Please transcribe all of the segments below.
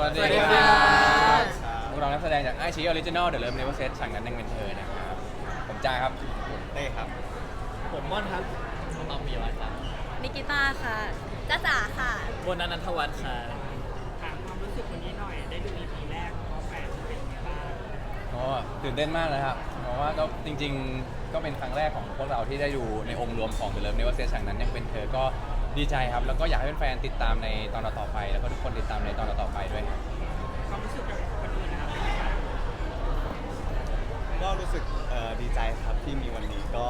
วัสสวัสดีดีคครัรับบพวกเรานักแสดงจากไอชีออริจินอลเดอะเลิฟเนเวอร์เซตฉากนั้นยังเป็นเธอนะครับ ผมจ้าครับผมเต้ครับ ผมม่อนครับต้องมีอะไรครับนิกิต้าค่ะจ้าจ๋าค่ะบนนันทวัฒน์ค่ะถามความรู้สึกวันนี้หน่อย ได้ดู EP แรกของแฟนเป็นไงบ้างอ๋อตื่นเต้นมากเลยครับ เพราะว่าก็จริง ๆ ก็เป็นครั้งแรกของพวกเราที่ได้ดูในองค์รวมของ The Love Never Says ฉากนั้นยังเป็นเธอก็ ดีใจครับ แล้วก็อยากให้แฟนๆติดตามในตอนต่อๆไป แล้วก็ทุกคนติดตามในตอนต่อๆไปด้วยครับ ความรู้สึกกับคนอื่นนะครับเป็นไงบ้างก็รู้สึกเอ่อดีใจครับที่มีวันนี้ก็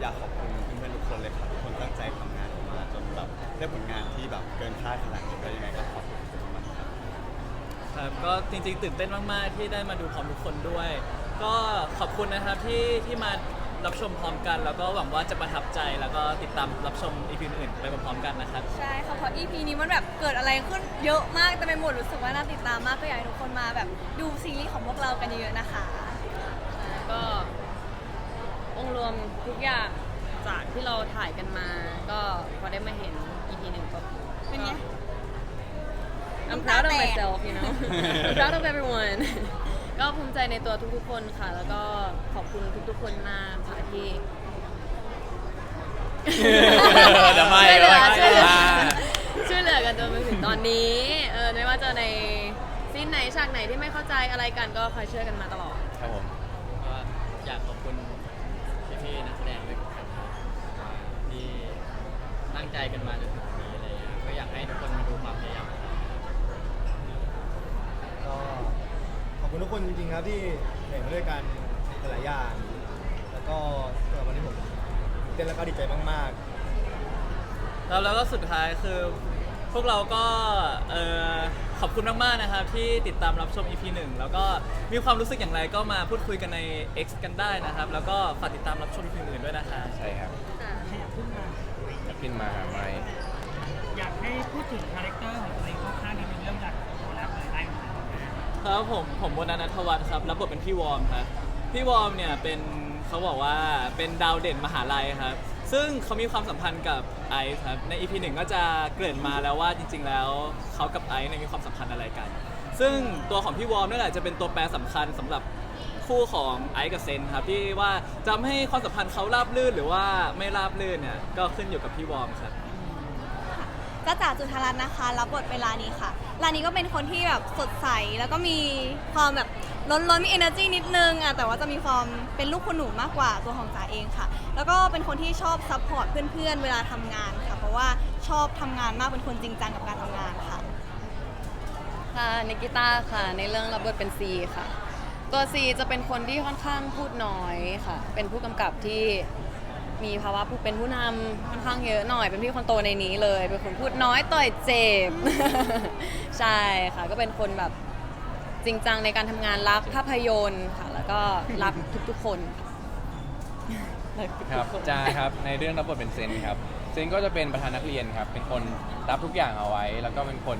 อยากขอบคุณเพื่อนๆทุกคนเลยครับทุกคนตั้งใจทำงานออกมาจนแบบได้ผลงานที่แบบเกินคาดขนาดนี้ก็ยังไงก็ขอบคุณทุกคนมากครับ ครับก็จริงๆตื่นเต้นมากๆที่ได้มาดูพร้อมทุกคนด้วย ก็ขอบคุณนะครับที่ที่มา รับชมพร้อมกัน แล้วก็หวังว่าจะประทับใจแล้วก็ติดตามรับชมอีพีอื่นๆไปพร้อมๆกันนะครับใช่ค่ะเพราะ EP นี้มันแบบเกิดอะไรขึ้นเยอะมากแต่ไปหมดรู้สึกว่าน่าติดตามมากก็อยากให้ทุกคนมาแบบดูซีรีส์ของพวกเรากันเยอะๆนะคะ ก็องค์รวมทุกอย่างจากที่เราถ่ายกันมา ก็พอได้มาเห็น EP หนึ่งก็เป็นไง I'm น้ำตา proud of แตก myself you know I'm proud of everyone ก็ภูมิใจในตัวทุกๆคนค่ะ แล้วก็ขอบคุณทุกๆคนมากค่ะที่ เดี๋ยวไม่ช่วยเหลือเดี๋ยวไม่ช่วยเหลืออ่าช่วยเหลือกันจนมาถึงตอนนี้เออไม่ว่าจะในซีนไหนฉากไหนที่ไม่เข้าใจอะไรกันก็คอยช่วยกันมาตลอด ครับผม ก็อยากขอบคุณพี่ๆนักแสดงด้วยทุกคนครับที่ตั้งใจกันมาจนถึงวันนี้อะไรเงี้ยก็อยากให้ทุกคนมาดูความพยายามของเราก็ขอบ คุณทุกคนจริงๆครับที่เหนื่อยมาด้วยกันหลายๆอย่าง แล้วก็สำหรับวันนี้ผมเต้นแล้วก็ดีใจมากแล้วแล้วก็สุดท้ายคือพวกเราก็เอ่อขอบคุณมากๆนะครับที่ติดตามรับชม EP 1 แล้วก็มีความรู้สึกอย่างไรก็มาพูดคุยกันใน X กันได้นะครับ แล้วก็ฝากติดตามรับชม EP อื่นๆด้วยนะครับใช่ครับขยับขึ้นมาอยากขึ้นมาหาไมค์อยากให้พูดถึงคาแรคเตอร์ของตัวเองค่อนข้างนิดนึงเริ่มจาก ครับผมผมวนันทวัฒน์ครับรับบทเป็นพี่วอร์มครับพี่วอร์มเนี่ยเป็นเขาบอกว่าเป็นดาวเด่นมหาลัยครับ ซึ่งเขามีความสัมพันธ์กับไอซ์ครับใน EP หนึ่งก็จะเกริ่นมาแล้วว่าจริง ๆ แล้วเขากับไอซ์เนี่ยมีความสัมพันธ์อะไรกัน ซึ่งตัวของพี่วอร์มนี่แหละจะเป็นตัวแปรสำคัญสำหรับคู่ของไอซ์กับเซนครับที่ว่าจะให้ความสัมพันธ์เขาราบรื่นหรือว่าไม่ราบรื่นเนี่ยก็ขึ้นอยู่กับพี่วอร์มครับ จ้าจ๋าจุธารัตน์นะคะรับบทเป็นลานีค่ะลานีก็เป็นคนที่แบบสดใสแล้วก็มีความแบบล้นล้นๆมี energy นิดนึงอะแต่ว่าจะมีความเป็นลูกคนหนูมากกว่าตัวของจ๋าเองค่ะ แล้วก็เป็นคนที่ชอบซัพพอร์ตเพื่อนๆ เวลาทำงานค่ะ เพราะว่าชอบทำงานมากเป็นคนจริงจังกับการทำงานค่ะ ค่ะนิกิต้าค่ะ ในเรื่องรับบทเป็นซีค่ะ ตัวซีจะเป็นคนที่ค่อนข้างพูดน้อยค่ะ เป็นผู้กำกับที่ มีภาวะผู้เป็นผู้นำค่อนข้างเยอะหน่อย เป็นพี่คนโตในนี้เลย เป็นคนพูดน้อยต่อยเจ็บ ใช่ค่ะ ก็เป็นคนแบบจริงจังในการทำงานรักภาพยนตร์ค่ะ แล้วก็รักทุกๆคนค่ะรักทุกๆครับนจ้าครับ ในเรื่องรับบทเป็นเซนครับ เซนก็จะเป็นประธานนักเรียนครับ เป็นคนรับทุกอย่างเอาไว้ แล้วก็เป็นคน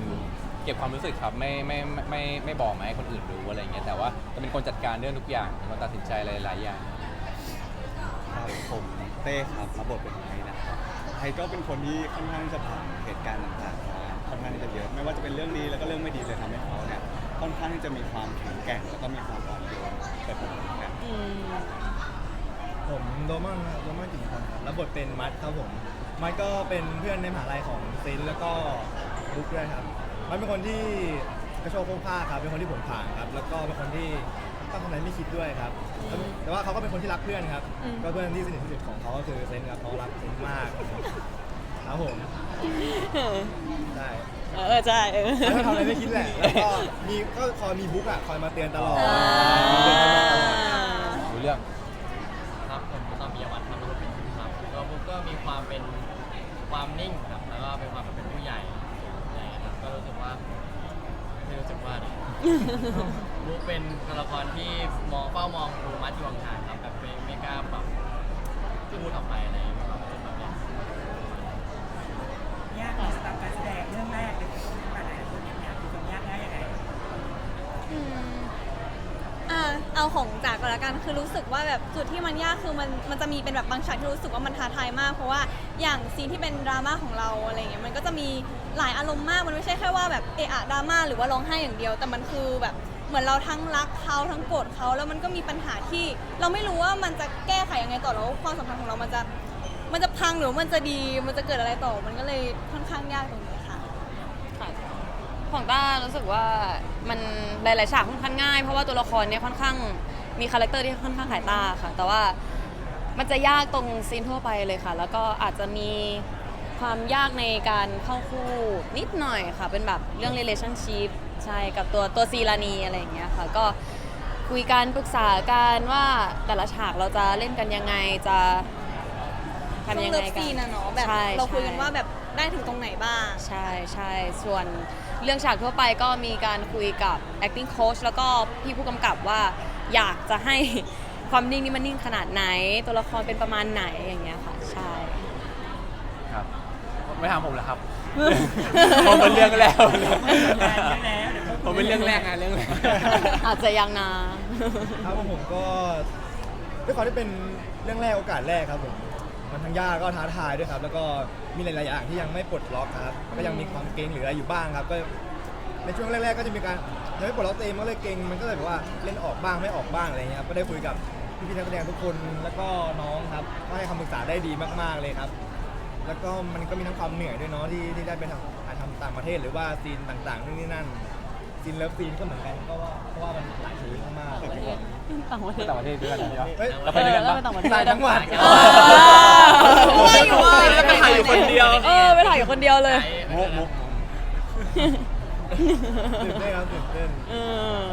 เก็บความรู้สึกครับ ไม่ไม่ไม่ไม่ไม่บอกมาให้คนอื่นรู้อะไรอย่างเงี้ย แต่ว่าจะเป็นคนจัดการเรื่องทุกอย่างเป็นคนตัดสินใจหลายๆอย่าง ผมเต้ครับรับบทเป็นไม้นะครับไทยก็เป็นคนที่ค่อนข้างจะผ่านเหตุการณ์ต่างๆมาค่อนข้างจะเยอะไม่ว่าจะเป็นเรื่องดีแล้วก็เรื่องไม่ดีเลยทำให้เขาเนี่ยค่อนข้างที่จะมีความแข็งแกร่งแล้วก็มีความอ่อนโยนไปพร้อมๆกันอืมผมโดมอนครับโดมอนจิตรพรครับรับบทเป็นมัดครับผม มัดก็เป็นเพื่อนในมหาลัยของเซนแล้วก็บุ๊กด้วยครับ มัดเป็นคนที่กระโชกโค้งผ้าครับ เป็นคนที่ผมผ่านครับ แล้วก็เป็นคนที่ ต้องทำอะไรไม่คิดด้วยครับ แต่ว่าเขาก็เป็นคนที่รักเพื่อนครับ อืม ก็เพื่อนที่สนิทที่สุดของเขาก็คือเซนครับเขารักเซนมากครับผมใช่เออใช่เออไม่ต้องทำอะไรไม่คิดแหละแล้วก็มีก็คอยมีบุ๊กอะคอยมาเตือนตลอดอ่ามีเตือนตลอดตลอด รู้เรื่อง ครับผมก็ต้องมียวัฒน์ครับแล้วก็เป็นผู้ครับตัวบุ๊กก็มีความเป็นความนิ่งครับแล้วก็เป็นความเป็นผู้ใหญ่อะไรอย่างเงี้ยครับก็รู้สึกว่าไม่รู้สึกว่าดิ บุ๊กเป็นตัวละครที่มองเฝ้ามองดูมัดยวงทางครับแบบไม่ไม่กล้าแบบพูดออกไปอะไรอย่างเงี้ยความรู้สึกแบบนี้ยากสำหรับการแสดงเรื่องแรกเลยที่ไหนคนย่างเงี้ยคือความยากง่ายยังไงอืมอ่าเอาของจากก็แล้วกันคือรู้สึกว่าแบบจุดที่มันยากคือมันมันจะมีเป็นแบบบางฉากที่รู้สึกว่ามันท้าทายมาก เพราะว่าอย่างซีนที่เป็นดราม่าของเราอะไรเงี้ยมันก็จะมีหลายอารมณ์มากมันไม่ใช่แค่ว่าแบบเอะอะดราม่าหรือว่าร้องไห้อย่างเดียว แต่มันคือแบบ เหมือนเราทั้งรักเขาทั้งโกรธเขาแล้วมันก็มีปัญหาที่ เราไม่รู้ว่ามันจะแก้ไขยังไงต่อแล้วความสัมพันธ์ของเรามันจะมันจะพังหรือมันจะดีมันจะเกิดอะไรต่อมันก็เลยค่อนข้างยากตรงนี้ค่ะ ค่ะของต้ารู้สึกว่ามันหลายๆฉากค่อนข้างง่าย เพราะว่าตัวละครเนี่ยค่อนข้างมีคาแรคเตอร์ที่ค่อนข้างขายตาค่ะ แต่ว่ามันจะยากตรงซีนทั่วไปเลยค่ะ แล้วก็อาจจะมีความยากในการเข้าคู่นิดหน่อยค่ะ เป็นแบบเรื่อง relationship ใช่กับตัวตัวซีรานีอะไรอย่างเงี้ยค่ะก็คุยกันปรึกษากันว่าแต่ละฉากเราจะเล่นกันยังไงจะทำยังไงช่วเลิฟกัซีนนอะเนาะแบบใช่เราคุยกันใช่ว่าแบบได้ถึงตรงไหนบ้าง ใช่ใช่ส่วนเรื่องฉากทั่วไปก็มีการคุยกับ acting coach แล้วก็พี่ผู้กำกับว่าอยากจะให้ความนิ่งนี่มันนิ่งขนาดไหน ตัวละครเป็นประมาณไหนอย่างเงี้ยค่ะใช่ครับ ไม่ถามผมเหรอครับ ผมเป็นเรื่องแรก ผมเป็นเรื่องแรกไงเรื่องแรก อาจจะยังนะครับผมก็ด้วยความที่เป็นเรื่องแรกโอกาสแรกครับผมมันทั้งยากก็ท้าทายด้วยครับ แล้วก็มีหลายๆอย่างที่ยังไม่ปลดล็อกครับ ก็ยังมีความเกรงเหลืออยู่บ้างครับก็ในช่วงแรกๆก็จะมีการยังไม่ปลดล็อกตัวเองมันก็เลยเกรงมันก็เลยแบบว่าเล่นออกบ้างไม่ออกบ้างอะไรเงี้ยครับก็ได้คุยกับพี่ๆนักแสดงทุกคนแล้วก็น้องครับก็ให้คำปรึกษาได้ดีมากๆเลยครับ แล้วก็มันก็มีทั้งความเหนื่อยด้วยเนาะที่ที่ได้ไปทำถ่ายทำต่างประเทศหรือว่าซีนต่างๆนู่นนี่นั่น ซีนเลิฟซีนก็เหมือนกันก็ว่าเพราะว่ามันหลายชีวิตมากๆต่างประเทศ ต่างประเทศด้วยกันนะเฮ้ยเราไปด้วยกันปะ เออเราไปต่างประเทศต่างจังหวัดอ่าว่าอยู่ว่าแล้วไปถ่ายอยู่คนเดียว เออไปถ่ายอยู่คนเดียวเลยมุกมุกตื่นเต้นครับตื่นเต้น เออ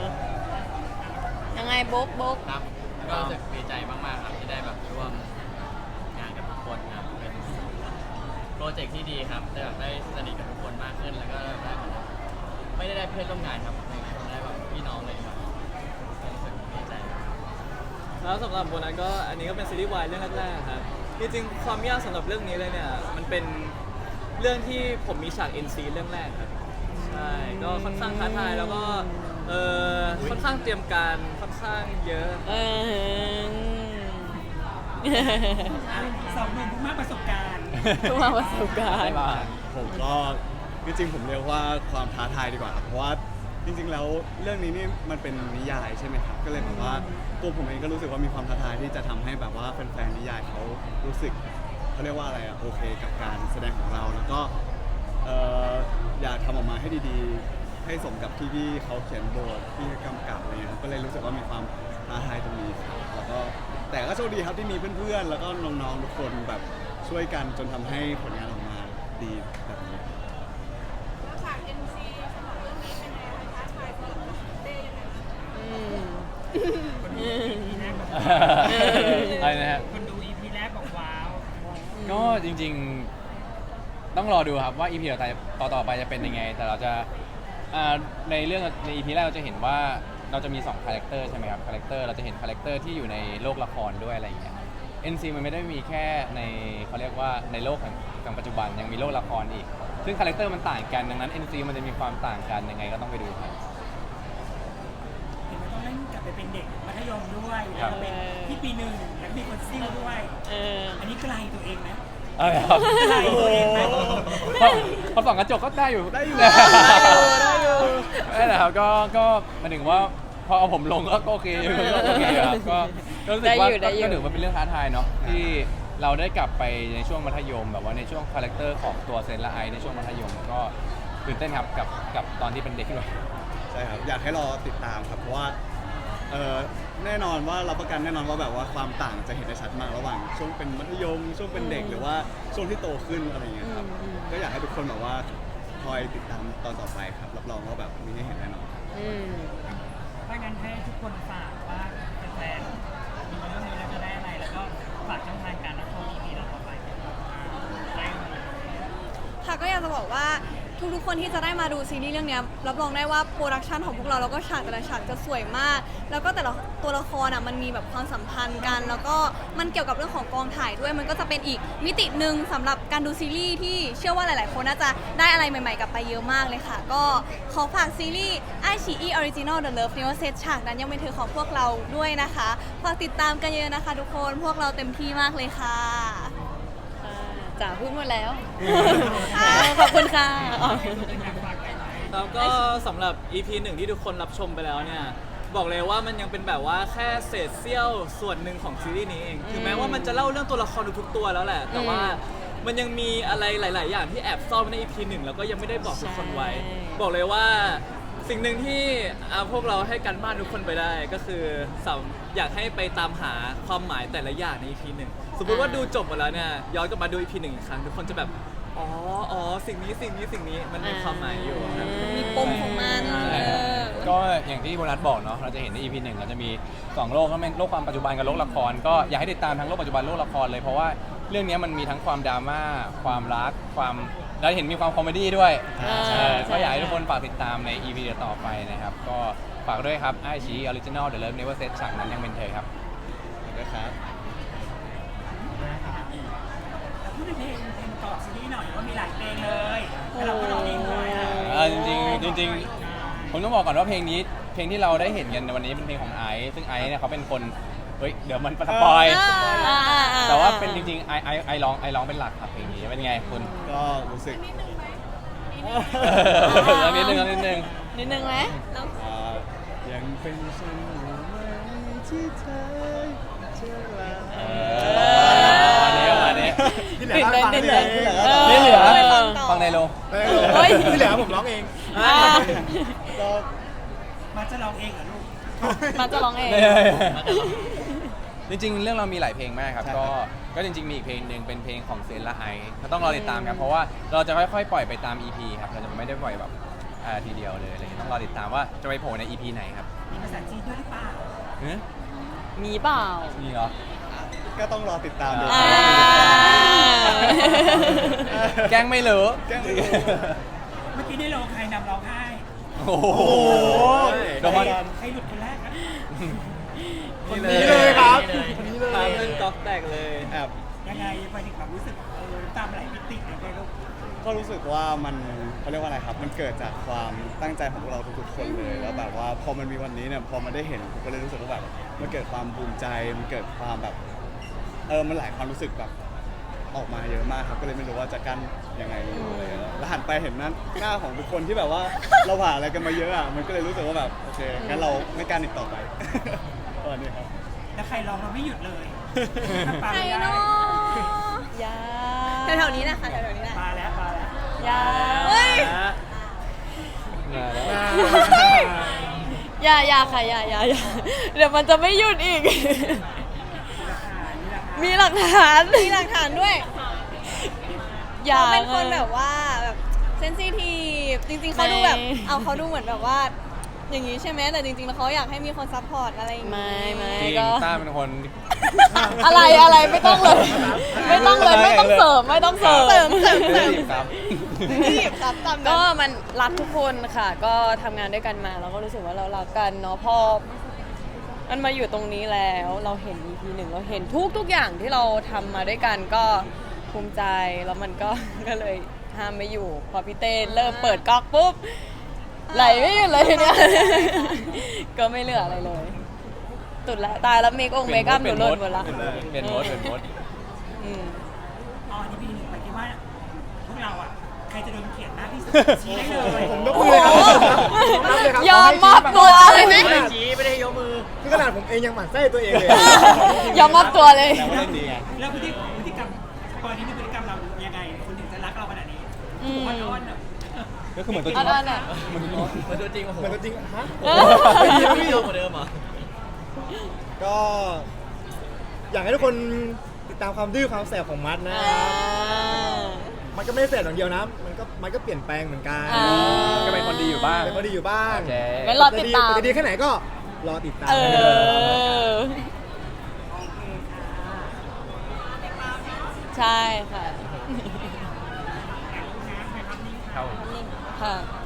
ยังไงโบ๊กโบ๊กครับก็รู้สึกดีใจมากๆครับที่ได้แบบร่วมงานกับทุกคนครับเป็นโปรเจกต์ที่ดีครับได้แบบได้สนิทกับทุกคนมากขึ้นแล้วก็ได้เหมือนแบบ ไม่ได้ได้เพื่อนร่วมงานครับได้แบบพี่น้องเลยครับก็รู้สึกดีใจครับแล้วสำหรับโบนัสก็อันนี้ก็เป็นซีรีส์วายเรื่องแรกๆครับจริงๆความยากสำหรับเรื่องนี้เลยเนี่ยมันเป็นเรื่องที่ผมมีฉาก NC เรื่องแรกครับใช่ก็ค่อนข้างท้าทายแล้วก็เออค่อนข้างเตรียมการค่อนข้างเยอะ เออสองหนุ่มผู้มากประสบการณ์ทุกมาประสบการได้ณ์มาผมก็ จริงๆผมเรียกว่าความท้าทายดีกว่าครับเพราะว่าจริงๆแล้วเรื่องนี้นี่มันเป็นนิยายใช่ไหมครับก็เลยแบบว่าตัวผมเองก็รู้สึกว่ามีความท้าทายที่จะทำให้แบบว่าแฟนๆนิยายเขารู้สึกเขาเรียกว่าอะไรอะโอเค กับการแสดงของเราแล้วก็เอ่ออยากทำออกมาให้ดีๆ ให้สมกับที่พี่เขาเขียนบทที่กำกับอะไรเงี้ยครับก็เลยรู้สึกว่ามีความท้าทายตรงนี้ครับแล้วก็แต่ก็โชคดีครับที่มีเพื่อนๆ แล้วก็น้องๆทุกคนแบบช่วยกันจนทำให้ผลงานออกมาดีแบบนี้ม อะไรนะฮะ คนดู EP แรกบอกว้าว ก็จ ริง ๆ ต้องรอดูครับว่า EP ต่อต่อๆไปจะเป็นยังไง แต่เราจะอ่าในเรื่องใน EP แรกเราจะเห็นว่าเราจะมี2คาแรคเตอร์ใช่ไหมครับคาแรคเตอร์เราจะเห็นคาแรคเตอร์ที่อยู่ในโลกละครด้วยอะไรอย่างเงี้ย NC มันไม่ได้มีแค่ในเขาเรียกว่าในโลกแห่งแห่งปัจจุบันยังมีโลกละครอีก ซึ่งคาแรคเตอร์มันต่างกันดังนั้น NC มันจะมีความต่างกันยังไงก็ต้องไปดูครับ เห็นว่าต้องเล่นกลับไปเป็นเด็กมัธยมด้วยครัแล้บวเป็นที่ปีหนึ่งแล้วมีคนซิ่วด้วย เออ อันนี้ไกลตัวเองไห อะไรครับไกลตัวเองไหมพอพอส่องกระจกก็ได้อยู่ ได้อยู่ได้อยู่ได้อยู่ นั่นแหละครับก็ก็หมายถึงว่าพอเอาผมลงก็ก็โอเคอยู่ก็โอเคครับก็ก็รู้สึกว่าได้อยู่ได้อยู่ ก็ถือว่าเป็นเรื่องท้าทายเนาะที่เราได้กลับไปในช่วงมัธยม แบบว่าในช่วงคาแรคเตอร์ของตัวเซนและไอในช่วงมัธยมก็ตื่นเต้นครับกับกับตอนที่เป็นเด็กขึ้นมาใช่ครับ อยากให้รอติดตามครับ เพราะว่า เอ่อแน่นอนว่ารับประกันแน่นอนว่าแบบว่าความต่างจะเห็นได้ชัดมากระหว่าง ช่วงเป็นมัธยม ช่วงเป็นเด็กหรือว่าช่วงที่โตขึ้นอะไรอย่างเงี้ยครับอืม ก็อยากให้ทุกคนแบบว่าคอยติดตามตอนต่อไปครับรับรองว่าแบบมีให้เห็นแน่นอน อืมถ้างั้นให้ทุกคนฝากว่าแฟนๆมีเรื่องนี้แล้วจะได้อะไร แล้วก็ฝากช่องทางการรับชม EP ต่อไปได้เลย ค่ะก็อยากจะบอกว่า ทุกๆคนที่จะได้มาดูซีรีส์เรื่องเนี้ยรับรองได้ว่าโปรดักชันของพวกเราแล้วก็ฉากแต่ละฉากจะสวยมาก แล้วก็แต่ละตัวละครอะมันมีแบบความสัมพันธ์กัน แล้วก็มันเกี่ยวกับเรื่องของกองถ่ายด้วยมันก็จะเป็นอีกมิติหนึ่งสำหรับการดูซีรีส์ที่เชื่อว่าหลายๆ คนน่าจะได้อะไรใหม่ๆกลับไปเยอะมากเลยค่ะ ก็ขอฝากซีรีส์ไอชีอีออริจินอลเดอะเลิฟนิวเซตฉากนั้นยังเป็นเธอของพวกเราด้วยนะคะฝากติดตามกันเยอะนะคะ ทุกคนพวกเราเต็มที่มากเลยค่ะ จ๋าพูดหมดแล้ว ขอบคุณค่ะอ๋อแล้วก็สำหรับ EP หนึ่งที่ทุกคนรับชมไปแล้วเนี่ย บอกเลยว่ามันยังเป็นแบบว่าแค่เศษเสี้ยวส่วนหนึ่งของซีรีส์นี้เองถึงแม้ว่ามันจะเล่าเรื่องตัวละครทุกๆตัวแล้วแหละ แต่ว่ามันยังมีอะไรหลาย ๆ อย่างที่แอบซ่อนไว้ใน EP หนึ่งแล้วก็ยังไม่ได้บอกทุกคนไว้ใช่บอกเลยว่า สิ่งหนึ่งที่อ่าพวกเราให้กันบ้านทุกคนไปได้ก็คือสำอยากให้ไปตามหาความหมายแต่ละอย่างใน EP หนึ่งสมมติว่าดูจบหมดแล้วเนี่ยย้อนกลับมาดู EP หนึ่งอีกครั้งทุกคนจะแบบอ๋ออ๋อสิ่งนี้สิ่งนี้สิ่งนี้มันมีความหมายอยู่ครับ มีปมของมันใช่ เออ ก็อย่างที่โบนัสบอกเนาะเราจะเห็นใน EP หนึ่งเราจะมี2โลกก็เป็นโลกความปัจจุบันกับโลกละคร ก็อยากให้ติดตามทั้งโลกปัจจุบันโลกละครเลยเพราะว่าเรื่องนี้มันมีทั้งความดราม่าความรัก ความ แล้วเห็นมีความคอมเมดี้ด้วยอ่าเออใช่ ก็อยากให้ทุกคนฝากติดตามใน EP ต่อไปนะครับ ก็ฝากด้วยครับไอชีออริจินอลเดอะเลิฟเนเวอร์เซตฉากนั้นยังเป็นเธอครับ นะครับแล้วพูดถึงเพลงเพลงต่อซีรีส์หน่อยว่ามีหลายเพลงเลยแต่เราก็ร้องเองด้วยนะเออจริงๆจริงๆ ผมต้องบอกก่อนว่าเพลงนี้เพลงที่เราได้เห็นกันในวันนี้เป็นเพลงของไอซ์ซึ่งไอซ์เนี่ยเขาเป็นคน เฮ้ยเดี๋ยวมันสปอยอ่าแต่ว่าเป็นจริงๆไอไอไอร้องไอร้องเป็นหลักครับเพลงนี้เป็นไงคุณก็รู้สึกร้องนิดนึงร้องนิดนึงนิดนึงไหมอ่ายังเป็นฉันอยู่ไหมที่เธอเจอแล้ว เออประมาณนี้ประมาณนี้ที่เหลือก็ฟังนิดเอนึงงนี่เหลือไปฟังต่อ ฟังในโรงเออเฮ้ย ที่เหลือผมร้องเองอ่าก็มาจะร้องเองเหรอลูก มันจะร้องเอง จริงๆ เรื่องเรามีหลายเพลงมากครับก็ก็จริงๆมีอีกเพลงหนึ่งเป็นเพลงของเซนและไอซ์ก็ต้องรอติดตามครับเพราะว่าเราจะค่อยๆปล่อยไปตาม EP ครับเราจะไม่ได้ปล่อยแบบอ่าทีเดียวเลยอะไรเงี้ยต้องรอติดตามว่าจะไปโผล่ใน EP ไหนครับมีภาษาจีนด้วยหรือเปล่าเอ๊ะมีเปล่า มีเหรอ ก็ต้องรอติดตามดูอ่า แกล้งไม่เหลือแกล้งไม่รู้เมื่อกี้ได้ร้องใครนำร้องไห้โอ้โหโอ้โหโดนใครหลุดคนแรกนะ คนนี้เลยครับคนนี้พาเพื่อนก๊อกแตกเลยแอบยังไงไปถึงแบบรู้สึกเออตามไหลมิติยังไงลูกก็รู้สึกว่ามันเขาเรียกว่าอะไรครับ มันเกิดจากความตั้งใจของพวกเราทุกๆคนเลยแล้วแบบว่าพอมันมีวันนี้เนี่ยพอมันได้เห็นผมก็เลยรู้สึกว่าแบบมันเกิดความภูมิใจมันเกิดความแบบเออมันหลายความรู้สึกแบบออกมาเยอะมากครับก็เลยไม่รู้ว่าจะกั้นยังไงดีเลยแล้วหันไปเห็นหน้าหน้าของทุกคนที่แบบว่าเราผ่านอะไรกันมาเยอะอะมันก็เลยรู้สึกว่าแบบโอเคงั้นเราไม่กั้นอีกต่อไป ตอนนี้ครับ แล้วใครร้องเราไม่หยุดเลยใครเนาะยาแถวๆนี้นะคะแถวๆนี้แหละมาแล้วมาแล้ว ยาเฮ้ยมาแล้ว ยาอยาค่ะอยาอยาอยาเดี๋ยวมันจะไม่หยุดอีก มีหลักฐานมีหลักฐานด้วยอย่าเขาเป็นคนแบบว่าแบบเซนซิทีฟจริงๆเขาดูแบบ ไม่ เอาเขาดูเหมือนแบบว่า อย่างนี้ใช่ไหมแต่จริงๆแล้วเขาอยากให้มีคนซัพพอร์ตอะไรอย่างงี้ไม่ไม่จริงก็ต้าเป็นคน อะไรอะไรไม่ต้องเลย ไม่ต้องเลยไม่ต้องเสริมไม่ต้องเสริมเสริมเสริมไม่เสได้ริมหยิบครับรีบครับตามนั้ก็นมันรักทุกคนค่ะ ก็ทำงานด้วยกันมาเราก็รู้สึกว่าเรารักกันเนาะพอมันมาอยู่ตรงนี้แล้วเราเห็น EP หนึ่งเราเห็นทุกทุกอย่างที่เราทำมาด้วยกันก็ภูมิใจแล้วมันก็ ก็เลยห้ามไม่อยู่ พอพี่เต้เริ่มเปิดก๊อกปุ๊บ ไหลไม่หยุดเลยทีเนี้ยก็ไม่เหลืออะไรเลย ตุดละตายแล้วเมคองเมคอัพหนูหล่นหมดละเปลี่ยนโหมดเปลี่ยนโหมดอืมอ๋อนี่ปีหนึ่งไปคิดว่าพวกเราอะ ใครจะโดนเขียนหน้าที่สุดชี้ได้เลยผมยกมือเลยครับนับเลยครับยอมมอบตัวเลยไหมไม่ได้ชี้ไม่ได้ยกมือคือขนาดผมเองยังหมั่นไส้ตัวเองเลยยอมมอบตัวเลย แต่ว่าเล่นดีไงแล้วพฤติพฤติกรรมตอนนี้พฤติกรรมเรายังไงคนถึงจะรักเราขนาดนี้อืมอ้อนๆอะ ก็คือเหมือนตัวจอัรินงนั้นอะเหมือนตัวจริงเหมือนตัวจริงโอ้โหเหมือนตัวจริงฮะเออ ไม่เยอะกว่าเดิมเหรอก็ อยากให้ทุกคนติดตามความดื้อความแสบของมัดนะครับมันก็ไม่ได้แสบอย่างเดียวนะ มันก็มันก็เปลี่ยนแปลงเหมือนกันอ่า ก็เป็นคนดีอยู่บ้าง เป็นคนดีอยู่บ้างโอเค งั้นรอติดตาม จะจะดีแค่ไหนก็รอติดตามเออ ใช่ค่ะ 嗯